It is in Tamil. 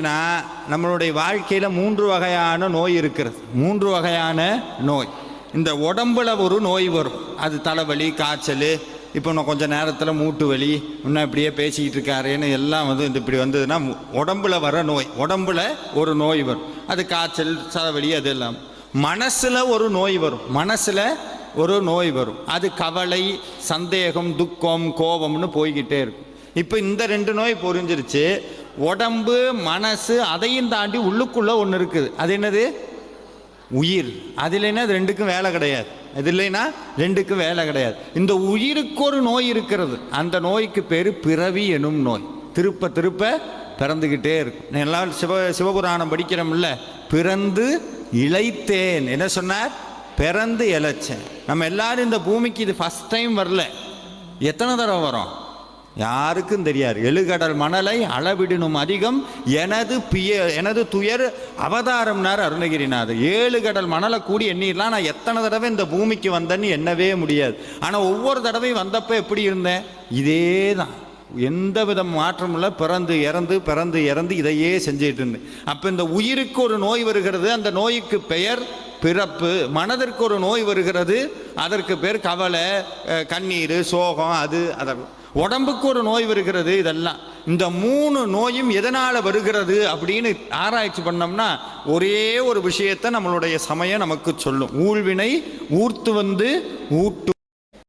நான் நம்மளுடைய வாழ்க்கையில் மூன்று வகையான நோய் இருக்கிறது. மூன்று வகையான நோய். இந்த உடம்புல ஒரு நோய் வரும். அது தலைவலி காய்ச்சல் இப்போ நான் கொஞ்சம் நேரத்தில் மூட்டு வலி இன்னும் இப்படியே பேசிக்கிட்டு இருக்காருன்னு எல்லாம் வந்து இந்த இப்படி வந்ததுன்னா உடம்புல வர நோய். உடம்புல ஒரு நோய் வரும். அது காய்ச்சல் தலைவலி அது எல்லாம். மனசில் ஒரு நோய் வரும். மனசில் ஒரு நோய் வரும். அது கவலை சந்தேகம் துக்கம் கோபம்னு போய்கிட்டே இருக்கும். இப்போ இந்த ரெண்டு நோய் புரிஞ்சிருச்சு. உடம்பு மனசு அதையும் தாண்டி உள்ளுக்குள்ள ஒன்று இருக்குது. அது என்னது? உயிர். அது இல்லைன்னா அது ரெண்டுக்கும் வேலை கிடையாது. அது இல்லைன்னா ரெண்டுக்கும் வேலை கிடையாது. இந்த உயிருக்கு ஒரு நோய் இருக்கிறது. அந்த நோய்க்கு பேர் பிறவி எனும் நோய். திருப்ப திருப்ப பிறந்துக்கிட்டே இருக்கும். எல்லாம் சிவ சிவபுராணம் படிக்கிறோம்ல. பிறந்து இளைத்தேன் என்ன சொன்னார்? பிறந்து இழைச்சேன். நம்ம எல்லாரும் இந்த பூமிக்கு இது ஃபஸ்ட் டைம் வரல. எத்தனை தடவை வரோம்? யாருக்கும் தெரியாது. எழுகடல் மணலை அளவிடணும் அதிகம். எனது பிய எனது துயர் அவதாரம்னார் அருணகிரிநாதர். ஏழு கடல் மணலை கூடி எண்ணிடலாம். நான் எத்தனை தடவை இந்த பூமிக்கு வந்தேன்னு எண்ணவே முடியாது. ஆனால் ஒவ்வொரு தடவையும் வந்தப்போ எப்படி இருந்தேன்? இதே தான் எந்த வித மாற்றமும் இல்லை. பிறந்து இறந்து பிறந்து இறந்து இதையே செஞ்சுட்டு இருந்தேன். அப்போ இந்த உயிருக்கு ஒரு நோய் வருகிறது. அந்த நோய்க்கு பெயர் பிறப்பு மனதிற்கு ஒரு நோய் வருகிறது அதற்கு பேர் கவலை கண்ணீர் சோகம் அது அதெல்லாம் உடம்புக்கு ஒரு நோய் வருகிறது இதெல்லாம். இந்த மூணு நோயும் எதனால் வருகிறது அப்படின்னு ஆராய்ச்சி பண்ணோம்னா ஒரே ஒரு விஷயத்தை நம்மளுடைய சமயம் நமக்கு சொல்லும். ஊழ்வினை ஊர்த்து வந்து ஊட்டு